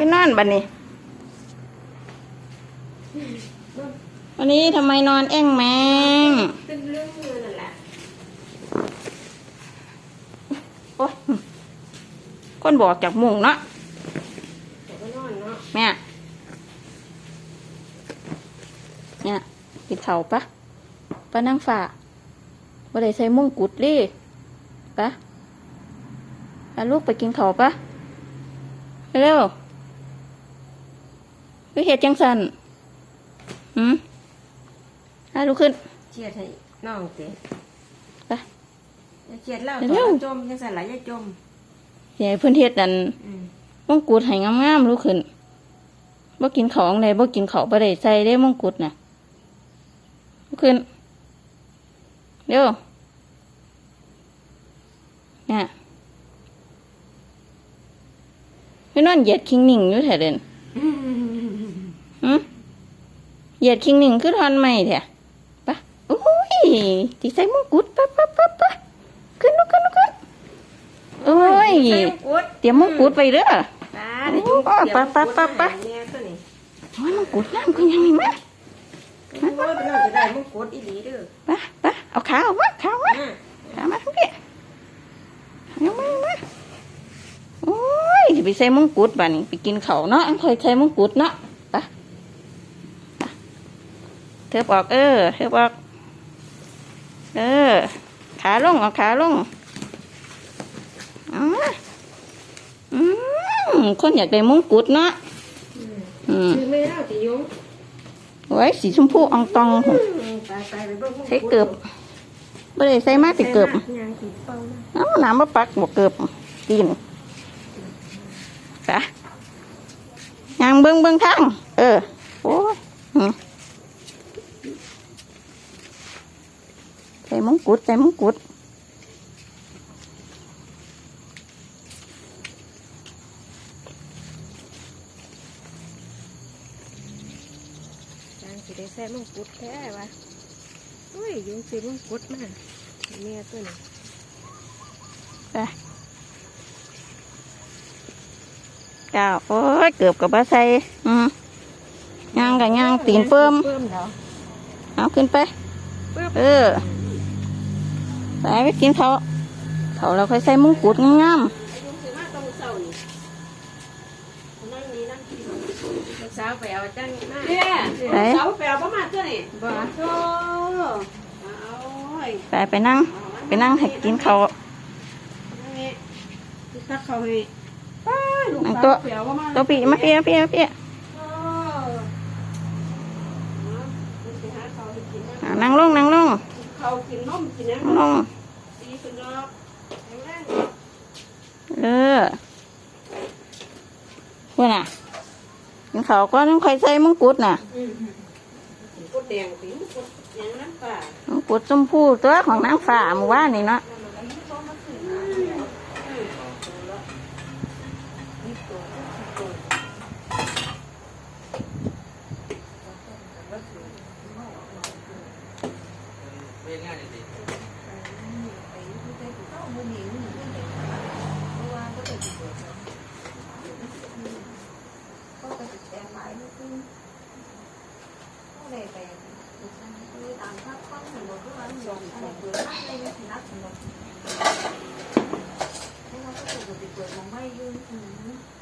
ไปนอนบัดนี้ วันนี้ทำไมนอนแอ่งแมงตึ้งเรื่องมือนั่นแหละโอ้ยคนบอกจากมุงเนาะแต่ก็นอนเนาะแม่เนี่ยปิดเถาปะปะนั่งฝ่าว่าได้ใส่มงกุฎดิปะพาลูกไปกินข้าวปะเร็ว คือเห็ดจังสันหืมพาลูกขึ้นเชียดให้น้องเตะไปอย่าเชียดเล่าเร็ตัววจมยังสั่นหลายอย่าจมใหญ่เพื่อนเฮ็ดนั่นอืมมงกุฎให้งามๆลูกขึ้นบ่กินของใดบ่กินข้าวบ่ได้ใส่ได้มงกุฎน่ะลูกขึ้นเร็วเนี่ยไม่นอนเหยียดคิงหนิ่งอยู่แท้เด่น หืมเหยียดคิงหนิ่งคือทอนไม่แท้ปะโอ้ยที่ใส่มงกุฎปะปะปะปะขึ้นลูกขึ้นลูกขึ้นโอ้ยใส่มงกุฎเตรียมมงกุฎไปเด้อตาได้จุ๊บโอ้ไปไปไปไปเดี๋ยวมงกุฎมาให้แม่ตัวนี้โอ้ยมงกุฎน้ำคือยังไงมาโอ้ยเป็นน้องจะได้มงกุฎอีหลีเด้อไปไปเอาขาออกมาขาออกมาอะขามาทั้งพี่เอามาเอามาโอ้ยสิไปใส่มงกุฎบ้านี้ไปกินเขาวเนาะอันคอยใส่มงกุฎเนาะไปไป เธอบอก เออเธอบอก เออ ขาลงเอาขาลงเอามาอืมคนอยากได้มงกุฎเนาะอืมอืมคือไม่เล่าติยงโอ้ยสีชมพูอองตองหุ่นอืมไปไปไปเบิ่งมงกุฎใช้เกือบไม่ได้ใส่มาติเกือบใส่มยังติดเป้านะเอาน้ำมาปักบวกเกือบกินไปยางเบิ้งเบิ้งทาง เออ โอ้ยอืม ใส่มงกุฎใส่มงกุฎจางสิได้ใส่มงกุฎแท้วะโอ้ยยงซื้อมงกุฎมาให้แม่ตัวนี้ไปเจ้าโอ้ยเกือบกับบ้าใส่อืมยางกับยางตีนเพิ่มเพิ่มแล้วเอาขึ้นไปปึ๊บเออ ไปไปกินเขาวเขาเราค่อยใส่มงกุฎงามอายุสิมาต้องเศร้านี่นั่งนี่นั่งกินลูกสาวไปเอาจังมาเนี่ยไหนเสาแปลประมาณเท่านี้บ่โอ้เอาไอ้ๆไปไปนั่ง ไปนั่งให้กินเขาวนี่คือตักเขาให้ป้าลูกนั่งสาวโต๊ะแปลประมาณตัวปีมาเพียเพียเพียโอ้สิหาข้าวให้กินนะอ่านั่งลงนั่งลง เขากินนมกินยังนั่งลงดีสุดยอดแข็งแรงเออเพื่อนอะกินเขาวก็ต้องค่อยใส่มงกุฎน่ะกดแดงสิกดยังน้ำปลามงกุฎชมพูตัวของนางฟ้าเมื่อวานนี่เนาะ โอ้ยเป็นแซ่บจังวะนั่นสิยังวะอืมน้ำลายไหลว่ามือเลย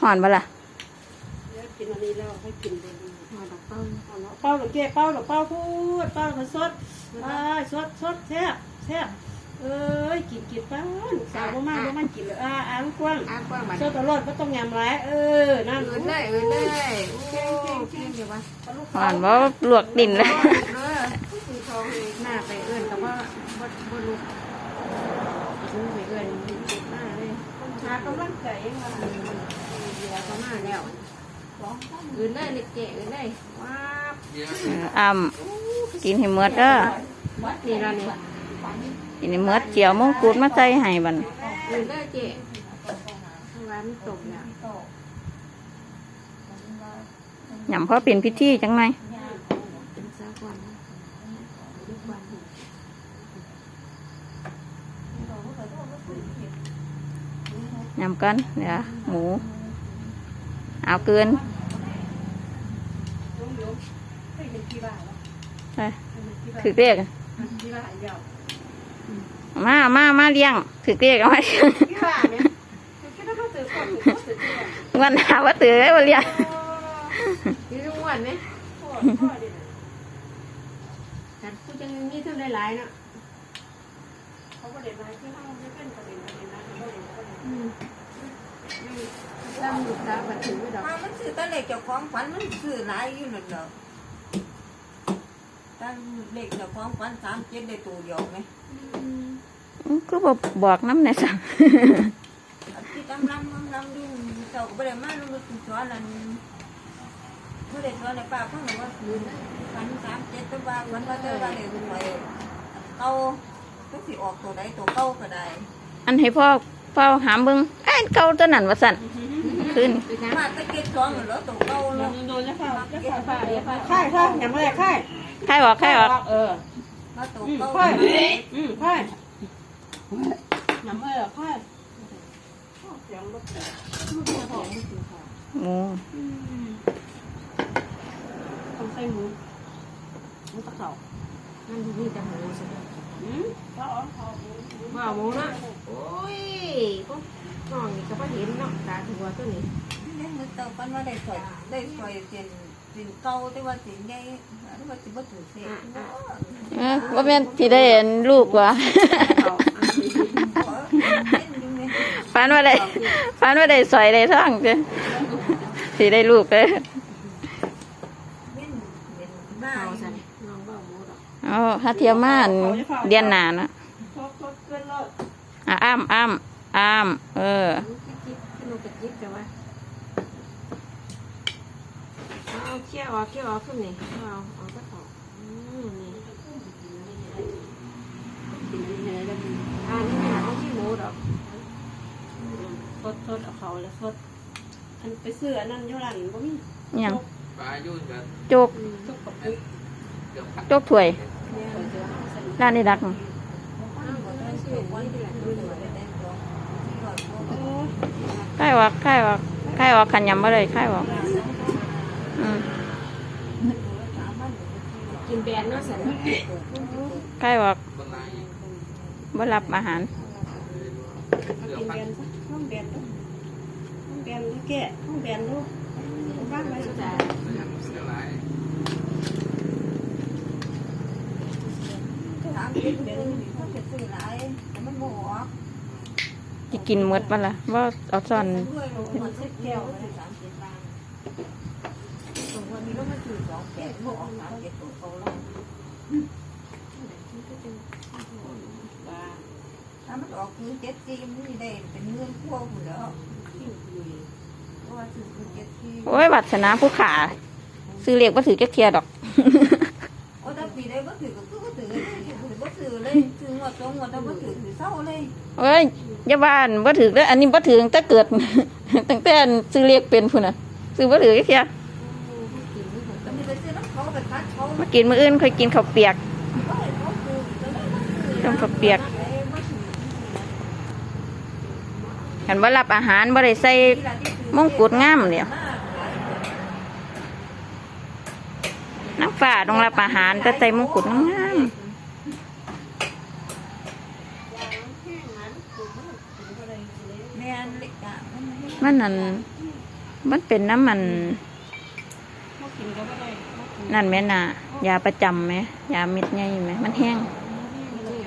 หอนบ่ล่ะเดี๋ยวกินอันนี้แล้วให้กินเลยหอดอกเป้าเอาเนาะเป้าหรือเจ๊เป้าหรือเป้าพูดเป้าหรือสดอ่าสดสดแซ่บแซ่บเอ้ยกินกินป้าลูกสาวบ่มาบ่มากินเลยอ่าอ่าลูกว้างอ้างกว้างมันเจ้าตลอดก็ต้องยำไรเออนั่นอื่นเลยอื่นเลยโอ้เก่งเดี๋ยววะหอนบ่ลวกดินเลยหน้าไปเอื่นแต่ว่าบ่บ่ลุกลุกไปเอื่นหน้าเลยหากำลังใจยังไง ดี๋ยวเขามาแล้วอื่นเลยเด็กเก๋อื่นเลยว้าบเยอะเอออ่ำกินให้หมดเด้อนี่เราเนี่ยทีนี้เมื่อเจียวมงกุฎมาใส่ให้บัดอื่นได้เจ๊ร้านตกเนี่ยหยำพอเป็นพิธีจังไหนเป็นซากวันนะทุกวันยำกันเดี๋ยวหมู เอาเกินลุงยมไม่เป็นที่บ้านแล้วใช่เป็นที่บ้านถือเรียกที่บ้านเดียวมามามาเลี้ยงถือเรียกเอาไว้ที่บ้านเนี่ยคิดว่าเขาตื่นก่อนตื่นก่อนตื่นก่อนวันหาว่าถือไว้บ่เลี้ยงนี่ทุกวันไหมพ่อพ่อเด็กแต่กูจะมีเท่าไรหลายเนาะเขาก็เด็กมาที่ห้องไม่เป็นประเด็นประเด็นนะเขาเด็กเขาเด็ กอืมตั้งลูกตาบัดถึงไม่ดอกมามันซื้อแตะเล็กเจ้าของฝันมันซื้อหลายอยู่นั่นเหรอตั้งเล็กเจ้าของฝันสามเจ็ดได้ตัวเดียวไหมอื้อก็บอกบอกน้ำในสั่งอันที่ตำลำตำลำดูเจ้าก็ไม่ได้มาลูกสอนนั่นไม่ได้สอนในป่าเพิ่งว่าคืนฝันสามเจ็ดตัวบ้าฝันว่าเจอว่าเด็กหน่อยเก่าก็สิออกตัวใดตัวเก่าก็ได้ อันให้พ่อ พ่อหามเบิ่งไอ้ยเก่าตัวนั้นว่าสั่นขึ้นไปทางมาตะเกียบสองเหรอตัวเก่าโดเนาะนโดนจะเฝ้าจะเฝ้าเฝ้าอย่าเฝ้าค่ายค่ายอย่างไรค่ายใครออกใครออกเออมาตัวอืมเก่าค่ายอืมค่ายอย่างไรค่ายเสียงรถหมูต้องใส่หมูหมูตะเข่านั่นมีแต่หมูสิอืมเขาเอาเขาหมูว่าหมูนะโอ้ย ก็น้องนี่ก็พอเห็นเนาะตาถือว่าตัวนี้เนี่ยมันเตาฝันว่าได้สอยได้สอยเสียนสินเก่าแต่ว่าสินใหญ่หรือว่าสิบ่ถือเสียเออว่าแม่นที่ได้เห็นลูกวะเอาอันนี้ฝันว่าได้ฝันว่าได้สอยได้ท่องจ้ะที่ได้ลูกเลยอ๋องว่าหมูดอกเอาถ้าเทียมานเดียนนานะอะอ้ามอ้าม อ้าม เออจิ๊บๆลูกกระจิ๊บแต่ว่าเอาเขี้ยวเอาเขี้ยวเอาขึ้นนี่เอาเอาตะขออืมนี่อันนี้หาต้องที่หมูดอกสดสดเอาเขาแล้วสดอันไปซื้ออันนั้นอยู่ร้านก็มีหยังปลายุ่นกับโจกอืมทุกกับปุ๊กเกือบพันโจกถ้วยเนี่ยเจอใส่ร้านนี้ดัก อ้าวก็ต้องซื้อวันที่หลังด้วยโอ้ไข่ออกไข่ออกไข่ออกขันยำบ่ได้ไข่ออกอืมกินแบนเนาะสันไข่ออกคนไหนบ่รับอาหารมากินแบนซะห้องแบนต้องห้องแบนแก่ห้องแบนลูกบ้านไว้สุดจ้ะเสียหลายถามเด็กเด็กเขาจะซื้อหลายมันโมโห จะกินหมดมันล่ะว่าเอาซ่อนด้วยมันเซ็ตแก้วสามสิบบาทตรงวันนี้ก็มาถือสองแก้วโมออกสามเจ็ดตัวเขาแล้วบ้าถ้ามันออกคือเจ็ดซีมันได้เป็นเงินพวกหมดแล้วเพราะว่าถือคือเจ็ดซีโอ้ยบัตรชนะผู้ขาซื้อเรียกว่าถือแค่เทียดอกโอ้ถ้าปีได้ก็ถือก็คือก็ถือเลย ถือเลยถือหมดตรงหมดแล้วก็ถือถือเศร้าเลยเอ้ยอยาบ้านบ่ถือแล้วอันนี้บ่ถือตั้งแต่เกิด ตั้งแต่ซื้อเรียกเป็นพุ่นน่ะซื้อบ่ถือแค่เทียแต่มีไปซื้อน้ำเขาไปคัดเขามากินมื้ออื่นค่อยกินข้าวเปียก ก็ให้เขาคือจะได้มาซื้อต้มข้าวเปียก คันบ่รับอาหารบ่ได้ใส่มงกุฎงามเดียน้ำฟ้าต้องรับอาหารแต่ใส่มงกุฎงามแม่นเล็กอะ มันไม่ๆมันนั่นมันเป็นน้ำมันมากินก็ไม่ได้มากินนั่นแม่น่ะยาประจำไหมยาเม็ดใหญ่ไหมมันแห้ง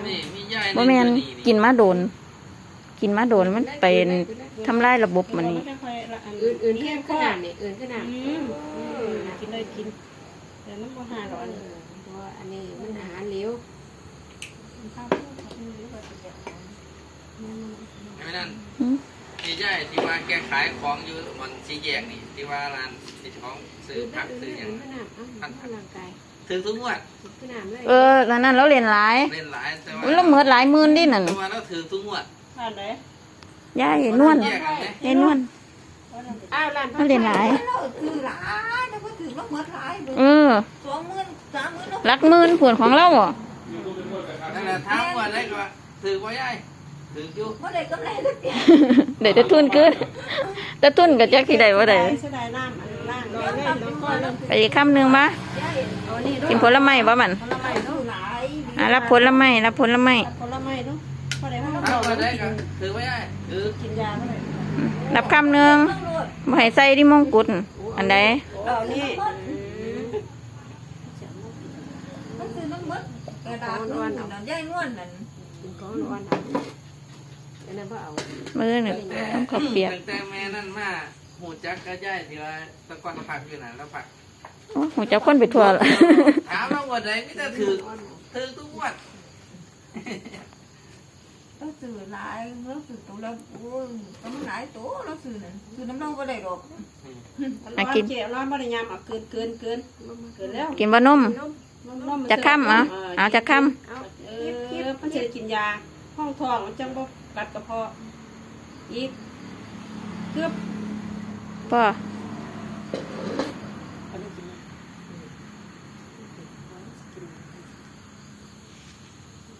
นี่มีใหญ่บ่แม่นกินมาโดน กินมาโดนมันเป็นทำลายระบบมันนี่ไม่ค่อยละอันอื่นอื่นแค่ขนาดนี่อื่นขนาดอืมกินได้กินแต่มันบ่หาหรอกอันนี้เพราะว่าอันนี้มันอาหารเหลวข้าวอืมแล้วก็สิเก็บไม่นั่น หืมมีใหญ่ที่ว่าแกขายของอยู่มันชี้แยกนี่ ที่ว่าร้านที่ของซื้ออื่นผักอื่นซื้ออย่างขนาดอะร่างกายมถือทุกงวดขึ้นน้ำเลยเออตอนนั้นเราเรียนหลายเล่นหลายแต่ว่าอุ๊ยเราเหมือนหลายหมื่นดินั่นแต่ว่าเราถือทุกงวดผ่านไหนยายนวลแยกกันไหมยายนวลอ้าวร้านเราเรียนหลายเราถือหลายแล้วก็ถือแล้วหมดหลายเลยเออสองหมื่นสามหมื่นแล้วรักหมื่นผวนของเราอะนั่นแหละถามว่าได้ก็ว่าถือว่าย่าย ถืออยู่เมื่อไรกำไรสักทีเดี๋ยวจะทุนขึ้นจะทุนกับแจ็คที่ใดว่าใดเสียดายน้ำอันล่างร้อยเลยน้องก้อยเลยไปอีกคำหนึ่งมาเอานี่ด้วยกินผลไม้บ่มันผลไม้ถืเนาะอหลายอะรับผลไม้รับผลไม้ผลไม้เนาะพอได้ว่าถามเราว่าได้ก็ถือว่าย่ายถือกินยาเท่าไหร่รับคำหนึ่งต้องรวดบ่ให้ใส่ที่มงกุฎอันใดเอานี่ต้องถือน้ำมัดกระดาษนู่นนั่นย่ายนวลนั่นกินของร้อนเอาอันนั้นบ่เอามือหนึ่งต้องขอบเปียกตั้งแต่แม่นั่นมาหูจักก็ย่ายที่ว่าแตะกอนเราผักอยู่น่ะเราผักโอ้โหเจ้าคนไปทั่วละถามเราว่าได้ไม่ได้ถือถือทุกงวดต้องถือหลายแล้วถือตัวแล้วโอ้ยต้องหลายตัวแล้วถือนั่นถือน้ำเน่าก็ได้หรอกร้อนเจี๊ยร้อนบริยามอะเกินเกินเกินเกินแล้วกินบะนมนมจะค่ำเหรอเอาจะค่เอาเออมันจะกินยา ห้องทองมันจังบ่กัดกระเพาะอีกเกือบำพ่อ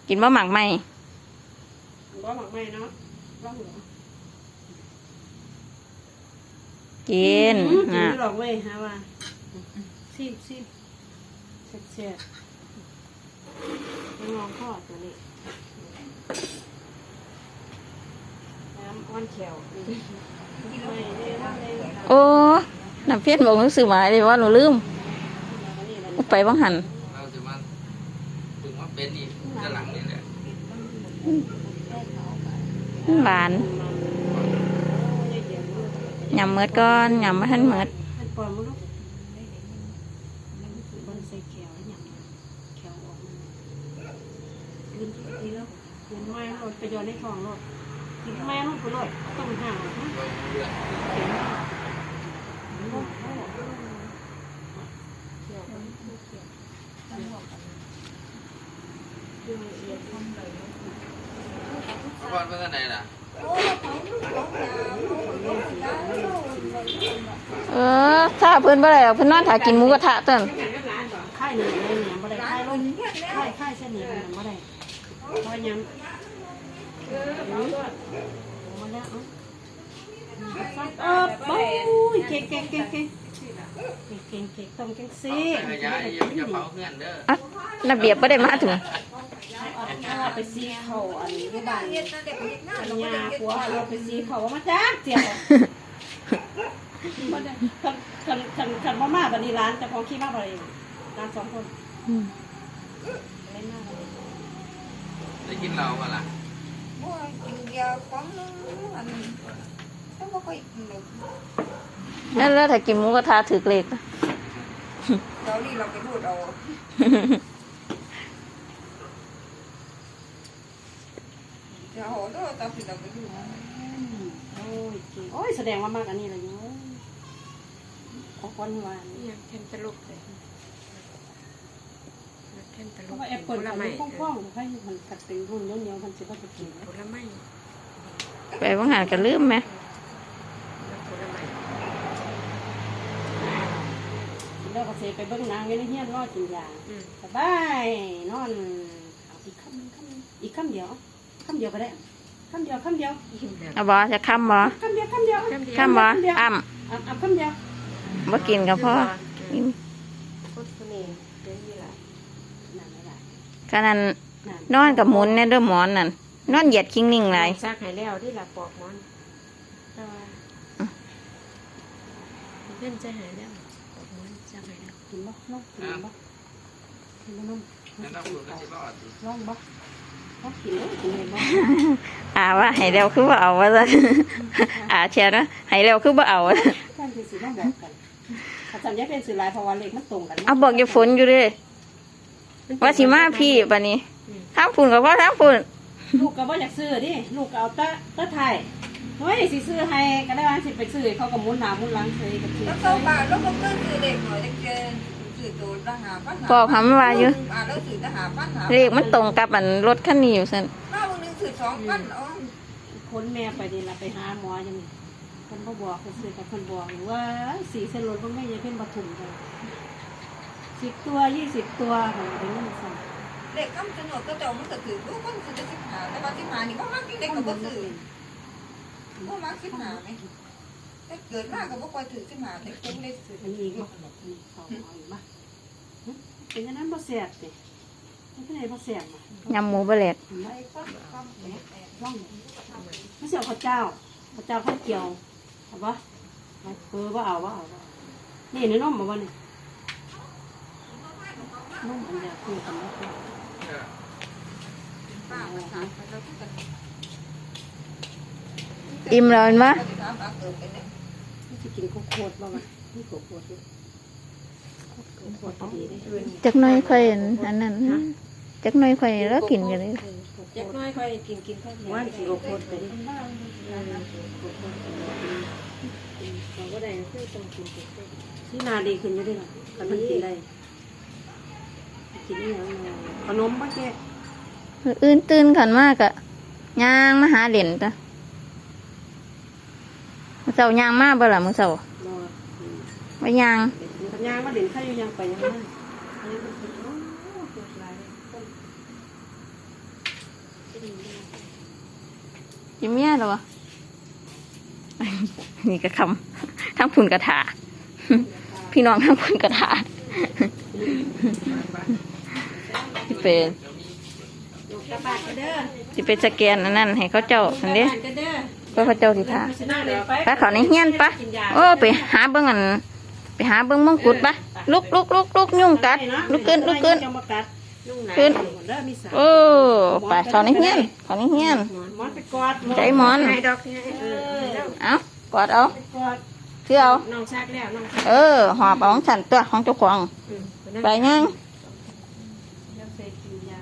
กินบะหมักไหมบ่หมักไม่เนาะร่องหรอกินกินอะไม่หรอกเว้ยฮะว่าซิมซิมเสียบเสียบลองข้อตัวนี้ น้ำอ้อนเขียวไม่ได้ทำเลยโอ้น้ำเพี้ยนบอกหนังสือหมายเลยว่าหนูลืมอุไปบ้างหันเราจะมาถึงว่าเป็นอีกจะหลังนี่แหละหวานยำเมือดก้อนยำมาทันเมือดมันปล่อยมันลูกบนใส่เขียวเนี่ยเขียวออกมากินทีแล้วกินไม่หมดไปโยนในท้องโลด กินไม่หมดไปโลดต้องห่างนะเราเลือกเมื่อก่อนเป็นกันไหนล่ะโอ้ยเขาลูกของยาโอ้ยยาโอ้ยเออถ้าเพิ่นบ่ได้หรอกเพิ่นนอนถ่ายกินหมูกระทะเต้นค่ายหนึ่งเลยเนี่ยไม่ได้หลาค่ายยคลนงเงี้ยแล้วค่ายค่ายเส้นนี้ไม่ได้เพราะยังมาแล้ว เออโอ้ยเก่งเก่งเก่งเก่งเก่งเก่งต้องเก่งสิขยายอย่าอย่าเผาเพื่อนะระเบียบบ่ได้มาถึงเอาไปซีเขาอันนี้ไม่ได้เฮ็ดนั่นเด็กเฮ็ดหน้าปัญเราไม่ญาได้เฮ็ดผัวเราไปซีเขามาจ้าเจียวคันคันคันคันพ่อมาบันนี้ร้านแต่พอขี้มากไปร้านสองคนได้กินเหล้าป่ะล่ะ ยกินเบียร์ของนึงอันต้องบ่ค่อยกินเลยแล้วแล้วถ้ากินหมูกระทะถือเลขนะเดี๋ยวนี้เราไปพูดเอาเดี๋ยวโหตัวตาผิดเราไปอยู่โอ้ยเก่งโอ้ยแสดงว่ามากอันนี้เลยเนาะของคนหวานเนี่ยเทนตลกเลยเทนตลเพราะกว่าแอปเปิลผลมันไม้คล่องๆให้มันกัดตึงรุ่นเนี้ยมันจะว่าจะกินผลไม้ ไปบ้างหันก็ลืมไหมผลไม้แล้วก็เสไปเบิ้งนางไว้ในเฮียนรอกินยาอืมสบายนอนเอาอีกคำหนึงคำหนึงอีกคำเดียวคำเดียวก็ได้คำเดียวคำเดียวอิ่มแล้วเอาบ่จะค้ำบ่คำเดียวคำเดียวค้ำบ่อ้ำอะอะคำเดียวบ่กินกับพ่อพุทธเนรเดี๋ยวนี้ล่ะนั่นไม่ได้ขนาดนั่นนอนกับหมุนเนี่ยเด้อหมอนนั่น นอนเหยียดคิงนิ่งหลายซักให้แล้วที่ละปอกหมอนแต่ว่าเพื่อนจะหายแล้วปอกหมอนซักให้แล้วกินบ่น้องกินบ่กินบ่น้องนั่นเราพูดกันที่รอดสิลองบ่ลองกินเลยกินเลยบ่อ่าว่าให้เร็วคือบ่เอาว่าซั่นอ่าเชียร์นะให้เร็วคือบ่เอาท่านคือสิต้องบอกกันอาจารย์ยังเป็นสื่อลายเพราะว่าเลขมันตรงกันเอาบอกอย่าฝนอยู่เด้ว่าสิมาพี่บัดนี้ทางฝุ่นกับพ่อทางฝุ่น ลูกก็บ่อยากซื้อดิลูกก็เอาแตะตะไทยเฮ้ยสิซื้อให้ก็ได้ว่าสิไปซื้อเขาก็หมุนหน้าหมุนหลังซื้อกับซื้อแล้วเข้าบ้านแล้วก็เกิดคือเด็กหน่อยจะเจอคือสื่อโดนละหาปัญหาพ่อคำว่าอยู่อ่าแล้วสื่อละหาปัญหาเลขมันตรงกับอันรถคันนี้อยู่ซั่นป้าวันนึงสื่อสองพันอ๋อคนแม่ไปนี่ละไปหาหมอจังนี่คนบ่บอกคนซื้อกับคนบอกอยู่ว่าสีเส้นรถมันไม่ยังเป็นปฐุมกันสิบตัวยี่สิบตัวของเป็นเงินสั่ง เด็กกำจนหนวดก็เจ้ามันก็ถือลูกคนสื่อจะสิบหาแต่ว่าสิบหานี่ก็มักที่เด็กก็บ่สื่อก็มักสิบหาไหมแต่เกิดมากก็บ่ค่อยถือสิบหาแต่คงเลยสื่ออันนี้ก็เขาเอาอยู่มาเป็นอย่างนั้นบ่แสบสิไม่เป็นไรบ่แสบยำหมูบะแลกไม่ก็ร่องไม่เสียข้าวเจ้าข้าวเจ้าข้าวเกี่ยวเอาปะเออว่าเอาว่าเอาว่นี่ในนมมาว่านี่นมอันเดียวคื อกันแล้วก็ป้ามาถามไปแล้วที่กันอิ่มแล้วเห็นปะก็จะถามป้าเกิดเป็นเนี่ยนี่จะกินโคโคดบ้างไหมนี่โคโคดดิโคโคดดีได้ด้วยจักหน้อยค่อยอันอันนั้นจักหน้อยค่อยแล้วกินกันเลยเจ็กน้อยค่อยกินกินค่อยว่าสิโคโคดไปดิเราก็ได้คือต้องกินโคโคดที่นาดีขึ้นอยู่ด้วยนะกันมันกินได้ กินนี่ยังขนมปะแกมื้ออื่นตื่นขันมากอะย่างมาหาเหรียญจ้ะมื้อเช้าย่างมาบ่ล่ะมื้อเช้าบ่ไปย่างสัญญาว่าเด่นข้าอยู่ยังไปยังไงอันนี้เป็นโอ้เกิดหลายต้นกินเมียเหรอวะ นี่ก็คำทั้งพุ่นกระถา พี่น้องทั้งพุ่นกระถาที่ เป็นอยู่กระบะกันเด้อที่เป็นสแกนอันนั้นให้เขาเจ้าสันเด้บ้านกันเด้อก็เขาเจ้าที่ท่าชนะเลยไปไปเขาในเฮียนปะโอ้ไปหาเบิ้งอันไปหาเบิ้งมงกุฎปะลุกลุกลุกลุกยุ่งกัดลุกขึ้นลุกขึ้นจะมากัดยุ่งไหนขึ้นเด้อมีสาวโอ้ไปเขาในเฮียนเขาในเฮียนหมอนไปกอดใจหมอนให้ดอกให้เออเอากอดเอากอดเชื่อเอาน้องชักแล้วน้องชักเออหอบเอาของฉันตัวของเจ้าของอืมไปยัง แล้วใส่กินยา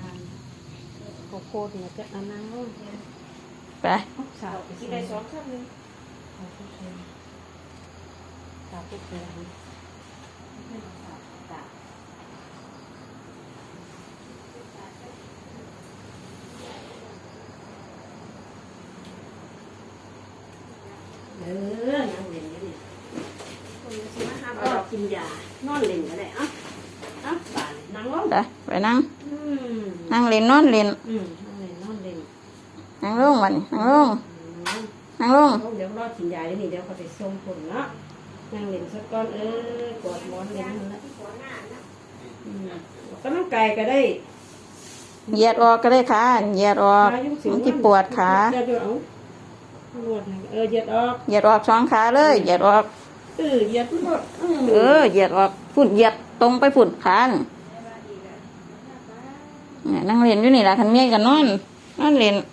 โคโคเนี่ยจะอันนั้นไปสาวกินได้สองคำนึงสาวปุ๊บเลยตาเออนั่งเล่นกันนี่เอาดอกกินยานอนเล่นก็ได้เอะอะบานนั่งลงไปไปนั่งอืมนั่งเล่นนอนเล่น อืมนั่งเล่นนอนเล่น นั่ งลงวันนั่งลงอืมนั่งลงเอาเดี๋ยวรอกินยาเดี๋ยวนี้เดี๋ยวเขาไปส่งผลเนาะนั่งเล่นสักก้อนเออกอดหมอนเล่นนั่นละอืมก็นั่งไก่ก็ได้เหยียดออกก็ได้ขาเหยียดออกมันจะปวดขาเหยียดเอาปวดให้เออเหยียดออกเหยียดออกสองขาเลยเหยียดออกเออเหยียดหมดอืมเออเหยียดออกฝุ่นเหยียดตรงไปฝุ่นขาน่ะเนี่ยนั่งเล่นอยู่นี่แหละคันเมียกันนอนนอนเล่นไม่อยากกิน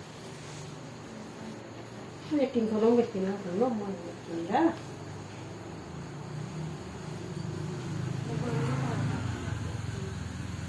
ขนมไปกินแล้วขนมมันกินแล้ว